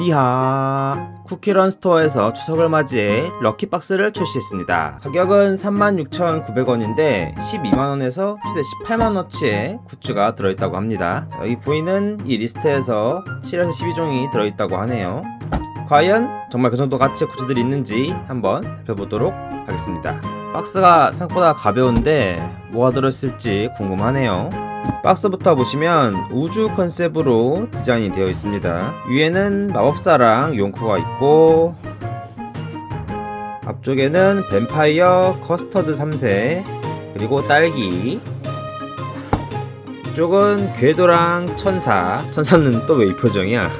미하 쿠키런 스토어에서 추석을 맞이해 럭키박스를 출시했습니다. 가격은 36,900원인데 12만원에서 최대 18만원어치의 굿즈가 들어있다고 합니다. 자, 여기 보이는 이 리스트에서 7에서 12종이 들어있다고 하네요. 과연 정말 그 정도 가치의 굿즈들이 있는지 한번 살펴보도록 하겠습니다. 박스가 생각보다 가벼운데 뭐가 들어있을지 궁금하네요. 박스부터 보시면 우주 컨셉으로 디자인이 되어 있습니다. 위에는 마법사랑 용쿠가 있고 앞쪽에는 뱀파이어 커스터드 3세 그리고 딸기. 이쪽은 궤도랑 천사. 천사는 또 왜 이 표정이야?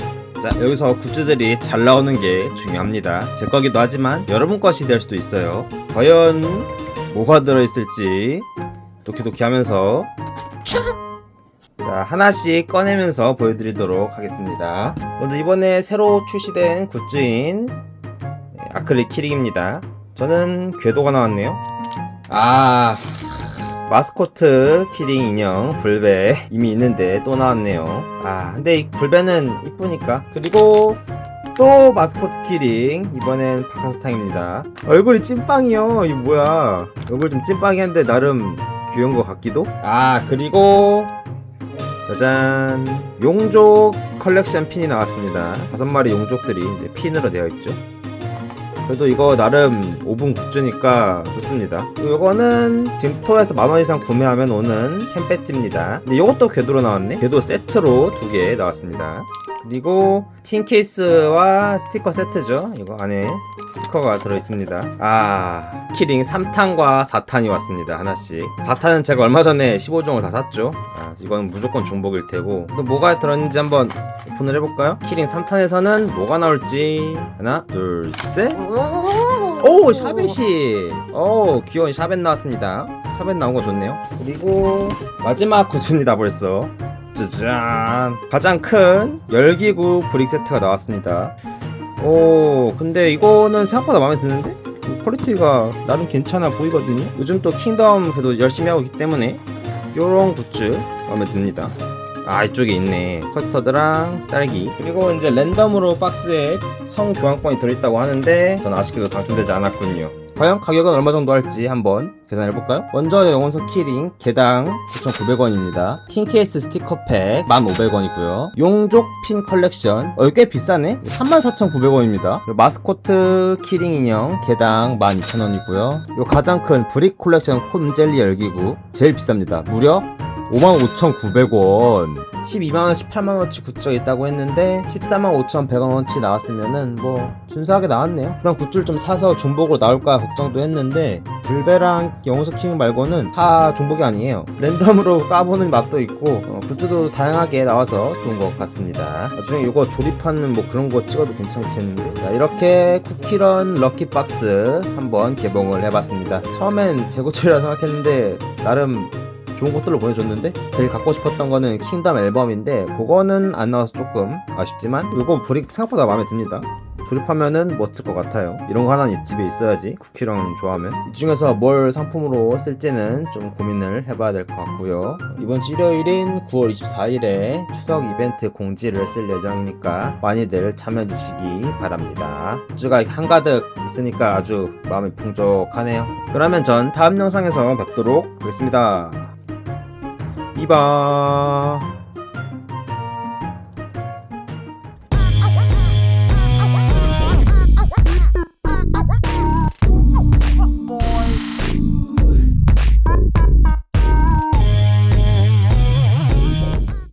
자 여기서 굿즈들이 잘 나오는 게 중요합니다. 제 거기도 하지만 여러분 것이 될 수도 있어요. 과연 뭐가 들어있을지 도키도키 하면서 자. 하나씩 꺼내면서 보여드리도록 하겠습니다. 먼저 이번에 새로 출시된 굿즈인 네, 아크릴 키링입니다. 저는 궤도가 나왔네요. 아 마스코트 키링 인형 불배 이미 있는데 또 나왔네요. 아 근데 이 불배는 이쁘니까. 그리고 또 마스코트 키링 이번엔 바카스탕입니다. 얼굴이 찐빵이요. 이 뭐야. 얼굴 좀 찐빵이 한데 나름 귀여운 것 같기도? 아 그리고 짜잔. 용족 컬렉션 핀이 나왔습니다. 다섯 마리 용족들이 이제 핀으로 되어 있죠. 그래도 이거 나름 5분 굿즈니까 좋습니다. 이거는 지금 스토어에서 만원 이상 구매하면 오는 캠 배지입니다. 근데 이것도 궤도로 나왔네? 궤도 세트로 두 개 나왔습니다 그리고 틴 케이스와 스티커 세트죠. 이거 안에 스티커가 들어있습니다. 아 키링 3탄과 4탄이 왔습니다 하나씩. 4탄은 제가 얼마 전에 15종을 다 샀죠. 아 이건 무조건 중복일 테고. 또 뭐가 들었는지 한번 오픈을 해볼까요? 키링 3탄에서는 뭐가 나올지. 하나 둘 셋. 오! 샤벳이. 오 귀여운 샤벳 나왔습니다. 샤벳 나온 거 좋네요. 그리고 마지막 굿즈입니다 벌써 짜잔. 가장 큰 열기구 브릭 세트가 나왔습니다. 오 근데 이거는 생각보다 마음에 드는데? 퀄리티가 나름 괜찮아 보이거든요. 요즘 또 킹덤 그래도 열심히 하고 있기 때문에 요런 굿즈 마음에 듭니다. 아 이쪽에 있네. 커스터드랑 딸기. 그리고 이제 랜덤으로 박스에 성 교환권이 들어있다고 하는데 전 아쉽게도 당첨되지 않았군요 과연 가격은 얼마 정도 할지 한번 계산해볼까요? 먼저 영혼석 키링 개당 9,900원입니다. 틴케이스 스티커팩 1,500원이고요. 용족 핀 컬렉션. 어 이거 꽤 비싸네? 34,900원입니다. 마스코트 키링 인형 개당 12,000원이고요. 요 가장 큰 브릭 콜렉션 콤젤리 열기구 제일 비쌉니다. 무려 55,900원. 12만원 18만원어치 굿즈가 있다고 했는데 14만 5,100원어치 나왔으면은 뭐 준수하게 나왔네요. 그럼 굿즈를 좀 사서 중복으로 나올까 걱정도 했는데 불베랑 영웅석 킹 말고는 다 중복이 아니에요. 랜덤으로 까보는 맛도 있고 어, 굿즈도 다양하게 나와서 좋은 것 같습니다. 나중에 이거 조립하는 뭐 그런 거 찍어도 괜찮겠는데? 자 이렇게 쿠키런 럭키박스 한번 개봉을 해봤습니다. 처음엔 재고출이라 생각했는데 나름 좋은 것들로 보내줬는데 제일 갖고 싶었던 거는 킹덤 앨범인데 그거는 안 나와서 조금 아쉽지만 이거 브릭 생각보다 마음에 듭니다. 조립하면은 멋질 것 같아요. 이런 거 하나는 집에 있어야지 쿠키랑 좋아하면. 이 중에서 뭘 상품으로 쓸지는 좀 고민을 해봐야 될 것 같고요. 이번 주 일요일인 9월 24일에 추석 이벤트 공지를 쓸 예정이니까 많이들 참여해 주시기 바랍니다. 굿즈가 한가득 있으니까 아주 마음이 풍족하네요. 그러면 전 다음 영상에서 뵙도록 하겠습니다 이바